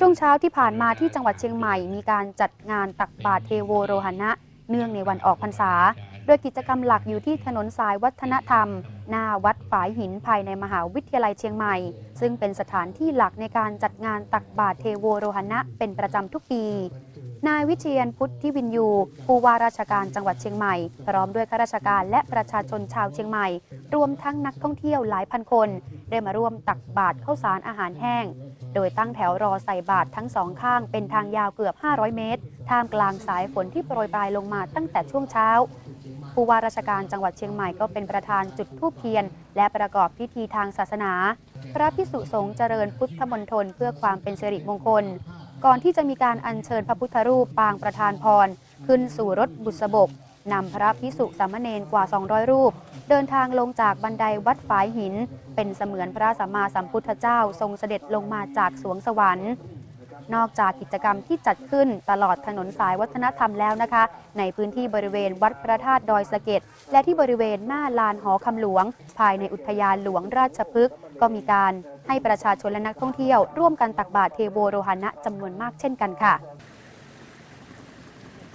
ช่วงเช้าที่ผ่านมาที่จังหวัดเชียงใหม่มีการจัดงานตักบาตรเทโวโรหณะ เนื่องในวันออกพรรษา โดยกิจกรรมหลักอยู่ที่ถนนสายวัฒนธรรม หน้าวัดฝายหินภายในมหาวิทยาลัยเชียงใหม่ ซึ่งเป็นสถานที่หลักในการจัดงานตักบาตรเทโวโรหณะเป็นประจำทุกปีนายวิเชียนพุทธิวินยู ผู้ว่าราชการจังหวัดเชียงใหม่ พร้อมด้วยข้าราชการและประชาชนชาวเชียงใหม่ รวมทั้งนักท่องเที่ยวหลายพันคน ได้มาร่วมตักบาตรข้าวสารอาหารแห้ง โดยตั้งแถวรอใส่บาตรทั้งสองข้างเป็นทางยาวเกือบ 500 เมตร ท่ามกลางสายฝนที่โปรยปลายลงมาตั้งแต่ช่วงเช้า ผู้ว่าราชการจังหวัดเชียงใหม่ก็เป็นประธานจุดธูปเทียน และประกอบพิธีทางศาสนา พระพิสุสงฆ์เจริญพุทธมณฑลเพื่อความเป็นสิริมงคล ก่อนที่จะมีการอัญเชิญพระพุทธรูปปางประธานพร ขึ้นสู่รถบุษบกนำพระพิสุสามเณรกว่า 200 รูป เดินทางลงจากบันไดวัดฝายหิน เป็นเสมือนพระสัมมาสัมพุทธเจ้าทรงเสด็จลงมาจากสวงสวรรค์ นอกจากกิจกรรมที่จัดขึ้นตลอดถนนสายวัฒนธรรมแล้วนะคะ ในพื้นที่บริเวณวัดพระธาตุดอยสะเก็ดและที่บริเวณหน้าลานหอคำหลวง ภายในอุทยานหลวงราชพฤกษ์ก็มีการให้ประชาชนและนักท่องเที่ยว ร่วมกันตักบาตรเทโวโรหณะจำนวนมากเช่นกันค่ะ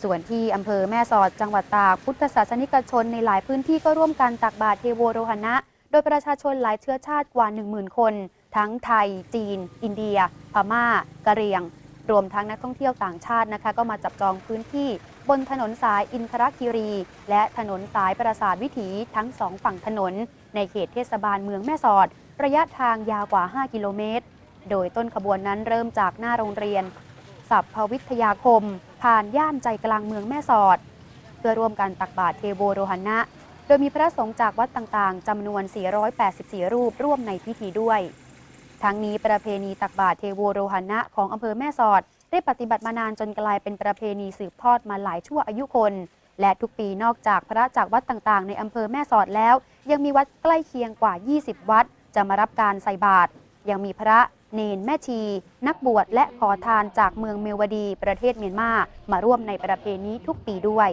ส่วนที่อำเภอแม่สอดจังหวัดตากพุทธศาสนิกชนในหลายพื้นที่ก็ร่วมกันตักบาตรเทโวโรหณะ โดยประชาชนหลายเชื้อชาติกว่า 10,000 คน ทั้งไทย จีน อินเดีย พม่ากะเรียง รวมทั้งนักท่องเที่ยวต่างชาตินะคะ ก็มาจับจองพื้นที่บนถนนสายอินทรคิรี และถนนสายปราสาทวิถีทั้งสองฝั่งถนน ในเขตเทศบาลเมืองแม่สอด ระยะทางยาวกว่า 5 กิโลเมตร โดยต้นขบวนนั้นเริ่มจากหน้าโรงเรียนสัพพวิทยาคม ผ่านย่านใจกลางเมืองแม่สอด เพื่อร่วมกันตักบาตรเทโวโรหณะโดยมีพระสงฆ์จากวัดต่างๆจำนวน 484 รูปร่วมในพิธีด้วย ทั้งนี้ประเพณีตักบาตรเทโวโรหณะของอำเภอแม่สอด ได้ปฏิบัติมานานจนกลายเป็นประเพณีสืบทอดมาหลายชั่วอายุคน และทุกปีนอกจากพระจากวัดต่างๆ ในอำเภอแม่สอดแล้ว ยังมีวัดใกล้เคียงกว่า 20 วัด จะมารับการใส่บาตรยังมีพระเนนแม่ชี นักบวชและขอทานจากเมืองเมวดี ประเทศเมียนมา มาร่วมในประเพณีทุกปีด้วย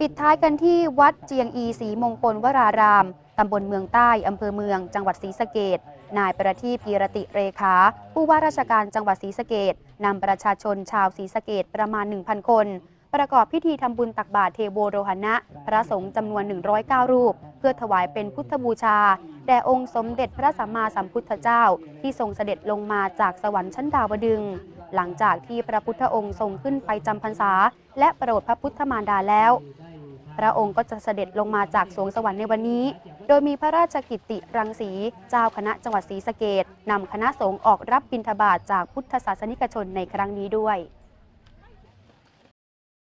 ปิดท้ายกันที่วัดเจียงอีศรีมงคลวราราม ตำบลเมืองใต้ อำเภอเมือง จังหวัดศรีสะเกด นายประทีปกีรติเรขา ผู้ว่าราชการจังหวัดศรีสะเกดนำประชาชนชาวศรีสะเกดประมาณ 1,000 คน ประกอบพิธีทำบุญตักบาตรเทโวโรหณะ พระสงฆ์จำนวน 109 รูป เพื่อถวายเป็นพุทธบูชา แด่องค์สมเด็จพระสัมมาสัมพุทธเจ้า ที่ทรงเสด็จลงมาจากสวรรค์ชั้นดาวดึง หลังจากที่พระพุทธองค์ทรงขึ้นไปจำพรรษา และโปรดพระพุทธมารดาแล้ว พระองค์ก็จะเสด็จลงมาจากสวงสวรรค์ในวันนี้ โดยมีพระราชกิตติรังสี เจ้าคณะจังหวัดศรีสะเกดนำคณะสงฆ์ออกรับบิณฑบาตจากพุทธศาสนิกชนในครั้งนี้ด้วย